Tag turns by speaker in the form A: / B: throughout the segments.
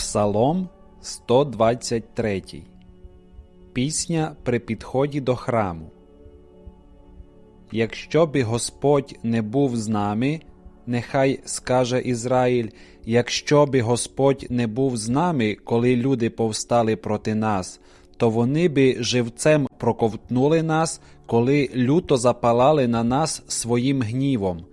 A: Псалом 123. Пісня при підході до храму. Якщо би Господь не був з нами, нехай скаже Ізраїль, якщо би Господь не був з нами, коли люди повстали проти нас, то вони би живцем проковтнули нас, коли люто запалали на нас своїм гнівом.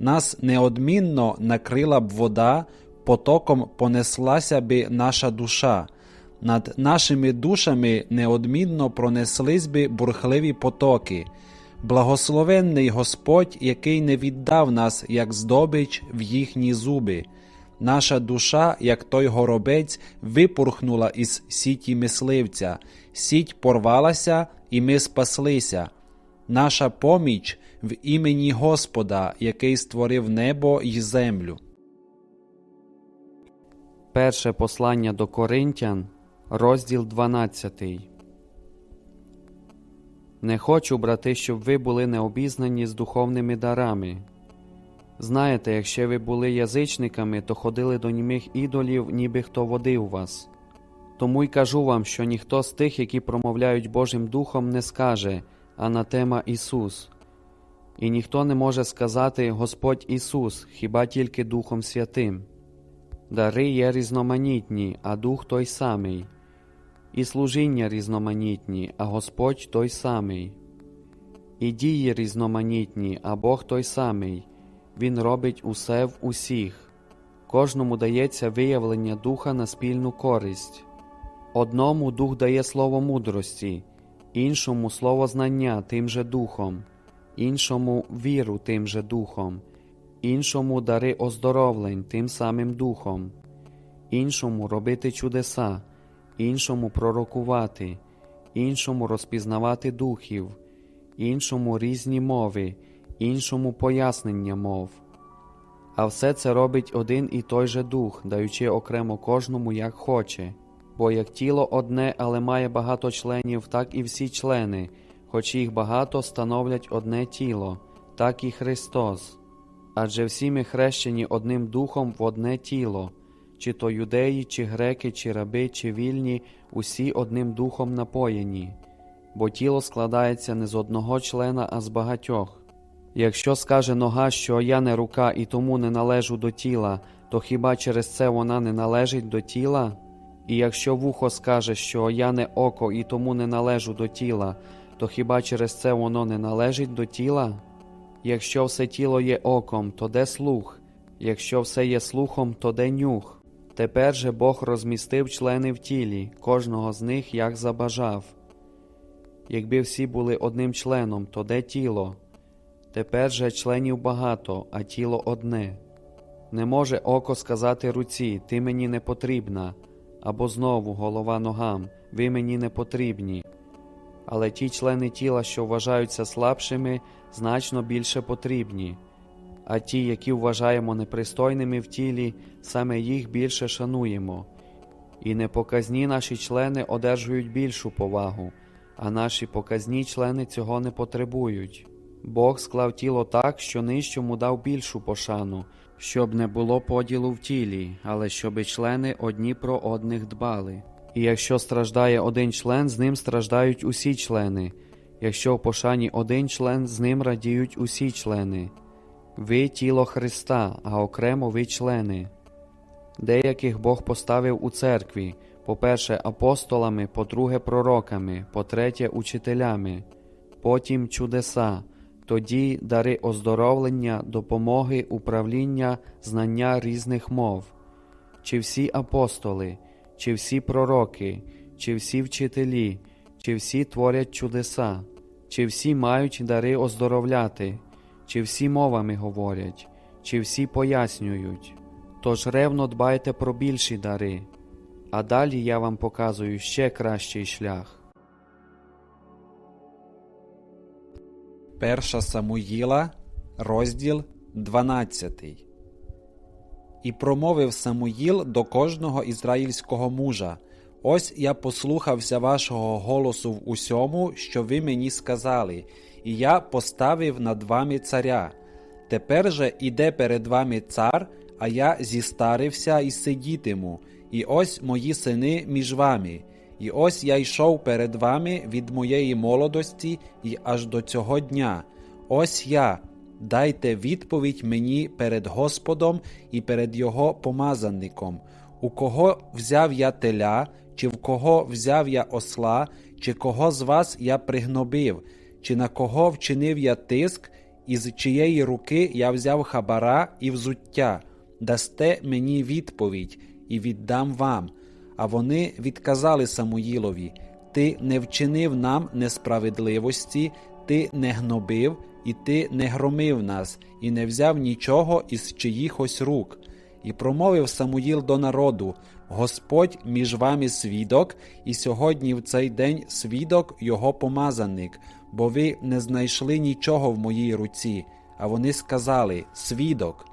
A: Нас неодмінно накрила б вода, потоком понеслася би наша душа. Над нашими душами неодмінно пронеслись би бурхливі потоки. Благословенний Господь, який не віддав нас, як здобич, в їхні зуби. Наша душа, як той горобець, випурхнула із сіті мисливця, сіть порвалася, і ми спаслися. Наша поміч в імені Господа, який створив небо й землю.
B: Перше послання до Коринтян, розділ 12. Не хочу, брати, щоб ви були необізнані з духовними дарами. Знаєте, якщо ви були язичниками, то ходили до німих ідолів, ніби хто водив вас. Тому й кажу вам, що ніхто з тих, які промовляють Божим Духом, не скаже Анатема Ісус. І ніхто не може сказати Господь Ісус, хіба тільки Духом Святим. Дари є різноманітні, а дух той самий, і служіння різноманітні, а Господь той самий, і дії різноманітні, а Бог той самий, Він робить усе в усіх, кожному дається виявлення духа на спільну користь. Одному дух дає слово мудрості, іншому слово знання тим же духом, іншому віру тим же духом іншому дари оздоровлень тим самим духом, іншому робити чудеса, іншому пророкувати, іншому розпізнавати духів, іншому різні мови, іншому пояснення мов. А все це робить один і той же дух, даючи окремо кожному як хоче. Бо як тіло одне, але має багато членів, так і всі члени, хоч їх багато становлять одне тіло, так і Христос. Адже всі ми хрещені одним духом в одне тіло, чи то юдеї, чи греки, чи раби, чи вільні, усі одним духом напоєні, бо тіло складається не з одного члена, а з багатьох. Якщо скаже нога, що я не рука і тому не належу до тіла, то хіба через це вона не належить до тіла? І якщо вухо скаже, що я не око і тому не належу до тіла, то хіба через це воно не належить до тіла? Якщо все тіло є оком, то де слух, якщо все є слухом, то де нюх. Тепер же Бог розмістив члени в тілі, кожного з них як забажав. Якби всі були одним членом, то де тіло? Тепер же членів багато, а тіло одне. Не може око сказати руці, ти мені не потрібна, або знову голова ногам, ви мені не потрібні. Але ті члени тіла, що вважаються слабшими, значно більше потрібні, а ті, які вважаємо непристойними в тілі, саме їх більше шануємо, і непоказні наші члени одержують більшу повагу, а наші показні члени цього не потребують. Бог склав тіло так, що нижчому дав більшу пошану, щоб не було поділу в тілі, але щоби члени одні про одних дбали. І якщо страждає один член, з ним страждають усі члени. Якщо в пошані один член, з ним радіють усі члени. Ви тіло Христа, а окремо ви члени. Деяких Бог поставив у церкві, по-перше, апостолами, по-друге, пророками, по-третє, учителями, потім чудеса, тоді дари оздоровлення, допомоги, управління, знання різних мов, чи всі апостоли, чи всі пророки, чи всі вчителі, чи всі творять чудеса, чи всі мають дари оздоровляти, чи всі мовами говорять, чи всі пояснюють. Тож ревно дбайте про більші дари, а далі я вам показую ще кращий шлях.
A: Перша Самуїла, розділ 12. І промовив Самуїл до кожного ізраїльського мужа: Ось я послухався вашого голосу в усьому, що ви мені сказали, і я поставив над вами царя. Тепер же іде перед вами цар, а я зістарився і сидітиму, і ось мої сини між вами. І ось я йшов перед вами від моєї молодості і аж до цього дня. Ось я. Дайте відповідь мені перед Господом і перед Його помазанником. У кого взяв я теля, чи в кого взяв я осла, чи кого з вас я пригнобив, чи на кого вчинив я тиск, і з чиєї руки я взяв хабара і взуття, дасте мені відповідь, і віддам вам. А вони відказали Самуїлові: Ти не вчинив нам несправедливості, ти не гнобив, і ти не громив нас, і не взяв нічого із чиїхось рук. І промовив Самуїл до народу: Господь між вами свідок, і сьогодні в цей день свідок його помазаник, бо ви не знайшли нічого в моїй руці. А вони сказали: Свідок.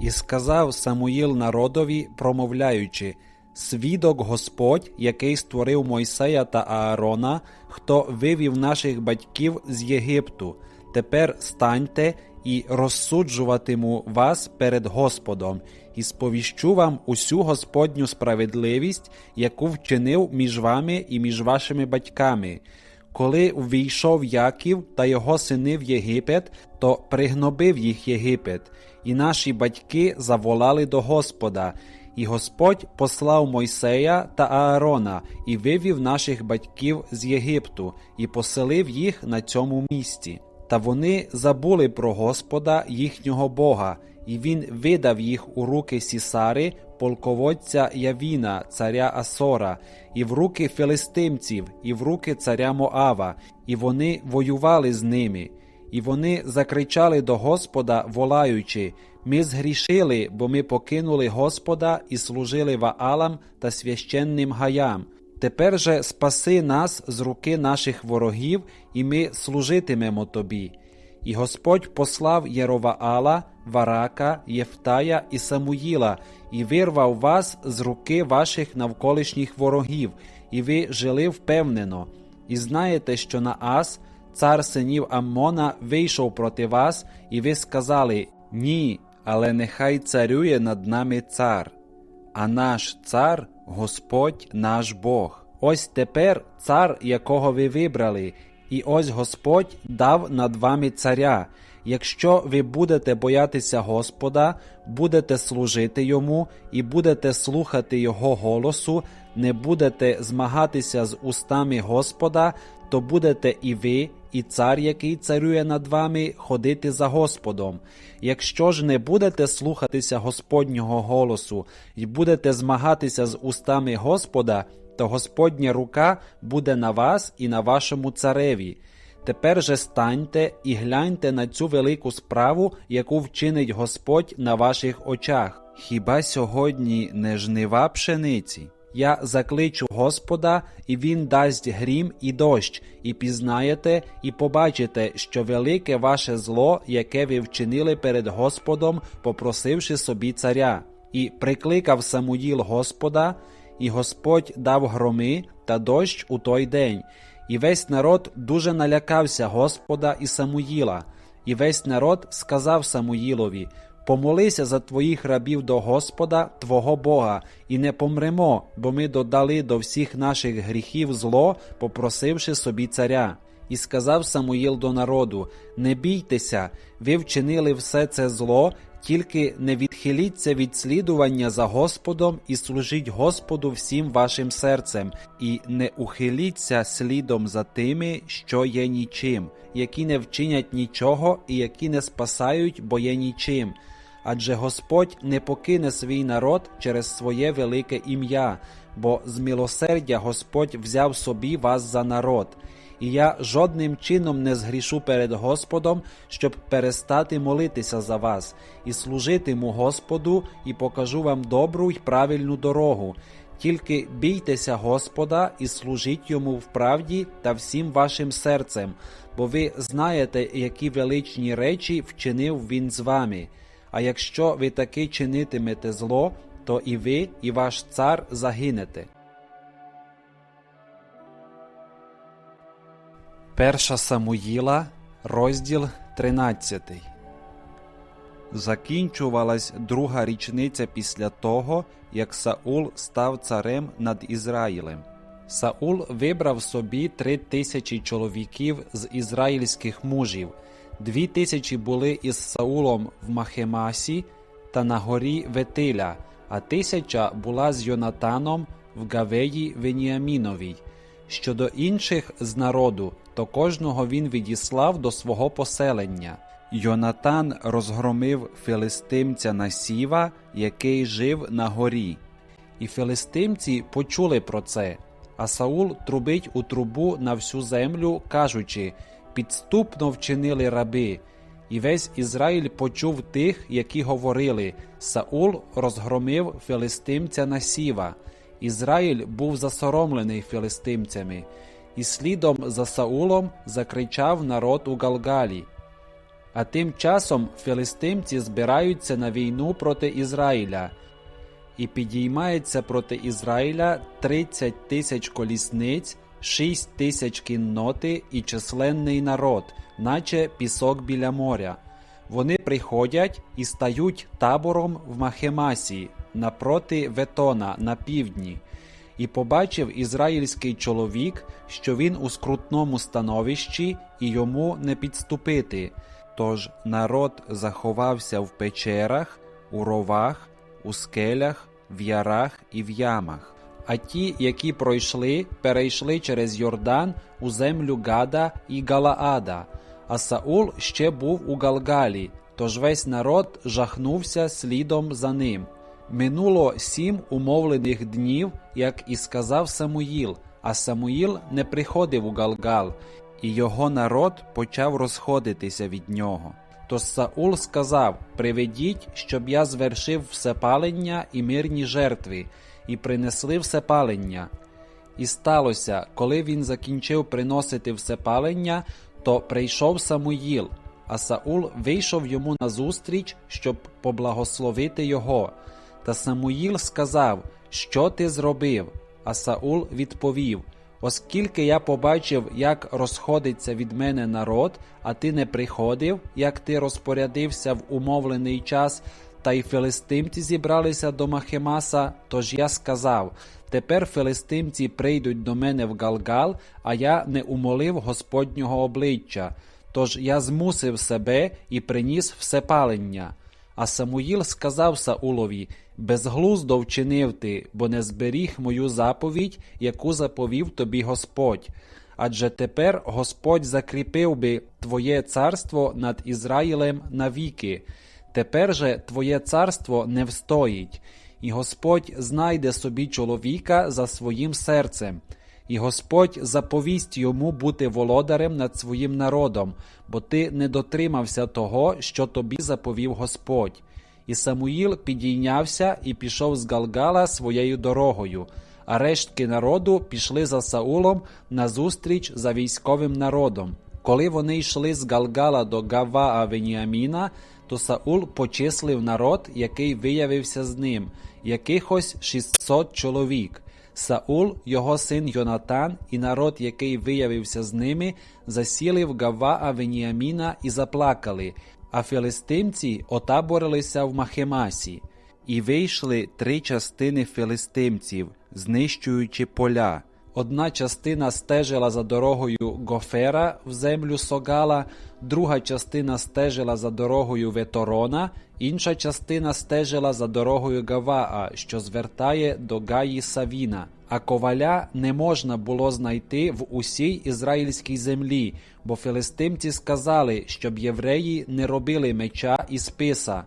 A: І сказав Самуїл народові, промовляючи: Свідок Господь, який створив Мойсея та Аарона, хто вивів наших батьків з Єгипту. Тепер станьте і розсуджуватиму вас перед Господом, і сповіщу вам усю Господню справедливість, яку вчинив між вами і між вашими батьками. Коли ввійшов Яків та його сини в Єгипет, то пригнобив їх Єгипет, і наші батьки заволали до Господа. І Господь послав Мойсея та Аарона і вивів наших батьків з Єгипту, і поселив їх на цьому місці. Та вони забули про Господа їхнього Бога, і він видав їх у руки Сісари, полководця Явіна, царя Асора, і в руки филистимців, і в руки царя Моава, і вони воювали з ними. І вони закричали до Господа, волаючи: Ми згрішили, бо ми покинули Господа і служили Ваалам та священним гаям. Тепер же спаси нас з руки наших ворогів, і ми служитимемо тобі. І Господь послав Єроваала, Варака, Єфтая і Самуїла, і вирвав вас з руки ваших навколишніх ворогів, і ви жили впевнено. І знаєте, що Наас, цар синів Аммона, вийшов проти вас, і ви сказали: Ні, але нехай царює над нами цар. А наш цар Господь наш Бог. Ось тепер цар, якого ви вибрали, і ось Господь дав над вами царя. Якщо ви будете боятися Господа, будете служити йому і будете слухати Його голосу, не будете змагатися з устами Господа, то будете і ви, і цар, який царює над вами, ходити за Господом. Якщо ж не будете слухатися Господнього голосу і будете змагатися з устами Господа, то Господня рука буде на вас і на вашому цареві. Тепер же станьте і гляньте на цю велику справу, яку вчинить Господь на ваших очах. Хіба сьогодні не жнива пшениці? Я закличу Господа, і Він дасть грім і дощ, і пізнаєте, і побачите, що велике ваше зло, яке ви вчинили перед Господом, попросивши собі царя. І прикликав Самуїл Господа, і Господь дав громи та дощ у той день. І весь народ дуже налякався Господа і Самуїла, і весь народ сказав Самуїлові: Помолися за твоїх рабів до Господа, Твого Бога, і не помремо, бо ми додали до всіх наших гріхів зло, попросивши собі царя. І сказав Самуїл до народу: Не бійтеся, ви вчинили все це зло, тільки не відхиліться від слідування за Господом і служіть Господу всім вашим серцем, і не ухиліться слідом за тими, що є нічим, які не вчинять нічого і які не спасають, бо є нічим. Адже Господь не покине свій народ через своє велике ім'я, бо з милосердя Господь взяв собі вас за народ. І я жодним чином не згрішу перед Господом, щоб перестати молитися за вас, і служитиму Господу, і покажу вам добру й правильну дорогу. Тільки бійтеся Господа і служіть йому в правді та всім вашим серцем, бо ви знаєте, які величні речі вчинив він з вами. А якщо ви таки чинитимете зло, то і ви, і ваш цар загинете. Перша Самуїла, розділ 13. Закінчувалась друга річниця після того, як Саул став царем над Ізраїлем. Саул вибрав собі три тисячі чоловіків з ізраїльських мужів. Дві тисячі були із Саулом в Махемасі та на горі Ветиля, а тисяча була з Йонатаном в Гавеї Веніаміновій. Щодо інших з народу, то кожного він відіслав до свого поселення. Йонатан розгромив филистимця Насіва, який жив на горі. І филистимці почули про це. А Саул трубить у трубу на всю землю, кажучи: підступно вчинили раби. І весь Ізраїль почув тих, які говорили: Саул розгромив филистимця Насіва. Ізраїль був засоромлений филистимцями, і слідом за Саулом закричав народ у Галгалі. А тим часом филистимці збираються на війну проти Ізраїля, і підіймається проти Ізраїля 30 тисяч колісниць, 6 тисяч кінноти і численний народ, наче пісок біля моря. Вони приходять і стають табором в Махемасі напроти Ветона на півдні. І побачив ізраїльський чоловік, що він у скрутному становищі, і йому не підступити. Тож народ заховався в печерах, у ровах, у скелях, в ярах і в ямах. А ті, які пройшли, перейшли через Йордан у землю Гада і Галаада. А Саул ще був у Галгалі, тож весь народ жахнувся слідом за ним. Минуло сім умовлених днів, як і сказав Самуїл, а Самуїл не приходив у Галгал, і його народ почав розходитися від нього. Тож Саул сказав: Приведіть, щоб я звершив всепалення і мирні жертви, і принесли всепалення. І сталося, коли він закінчив приносити всепалення, то прийшов Самуїл, а Саул вийшов йому назустріч, щоб поблагословити його. Та Самуїл сказав, Що ти зробив? А Саул відповів: Оскільки я побачив, як розходиться від мене народ, а ти не приходив, як ти розпорядився в умовлений час, та й филистимці зібралися до Махемаса, тож я сказав: Тепер филистимці прийдуть до мене в Галгал, а я не умолив Господнього обличчя. Тож я змусив себе і приніс всепалення. А Самуїл сказав Саулові: Безглуздо вчинив ти, бо не зберіг мою заповідь, яку заповів тобі Господь. Адже тепер Господь закріпив би твоє царство над Ізраїлем навіки. Тепер же твоє царство не встоїть, і Господь знайде собі чоловіка за своїм серцем. І Господь заповість йому бути володарем над своїм народом, бо ти не дотримався того, що тобі заповів Господь. І Самуїл підійнявся і пішов з Галгала своєю дорогою, а рештки народу пішли за Саулом назустріч за військовим народом. Коли вони йшли з Галгала до Гаваа Веніаміна, то Саул почислив народ, який виявився з ним, якихось 600 чоловік. Саул, його син Йонатан і народ, який виявився з ними, засіли в Гаваа Веніаміна і заплакали, а филистимці отаборилися в Махемасі. І вийшли три частини филистимців, знищуючи поля. Одна частина стежила за дорогою Гофера в землю Согала, друга частина стежила за дорогою Веторона, інша частина стежила за дорогою Гаваа, що звертає до Гаї Савіна. А коваля не можна було знайти в усій ізраїльській землі, бо филистимці сказали, щоб євреї не робили меча і списа.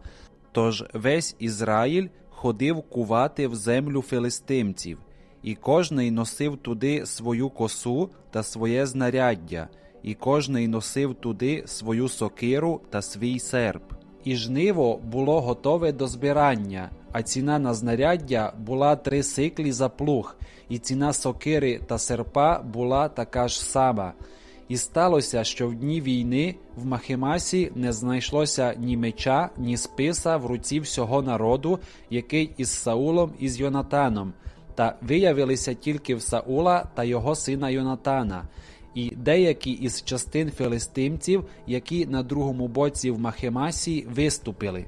A: Тож весь Ізраїль ходив кувати в землю филистимців, і кожний носив туди свою косу та своє знаряддя, і кожний носив туди свою сокиру та свій серп. І жниво було готове до збирання, а ціна на знаряддя була три сиклі за плуг, і ціна сокири та серпа була така ж сама. І сталося, що в дні війни в Махемасі не знайшлося ні меча, ні списа в руці всього народу, який із Саулом і з Йонатаном, та виявилися тільки в Саула та його сина Йонатана. і деякі із частин филистимців, які на другому боці в Махемасі виступили.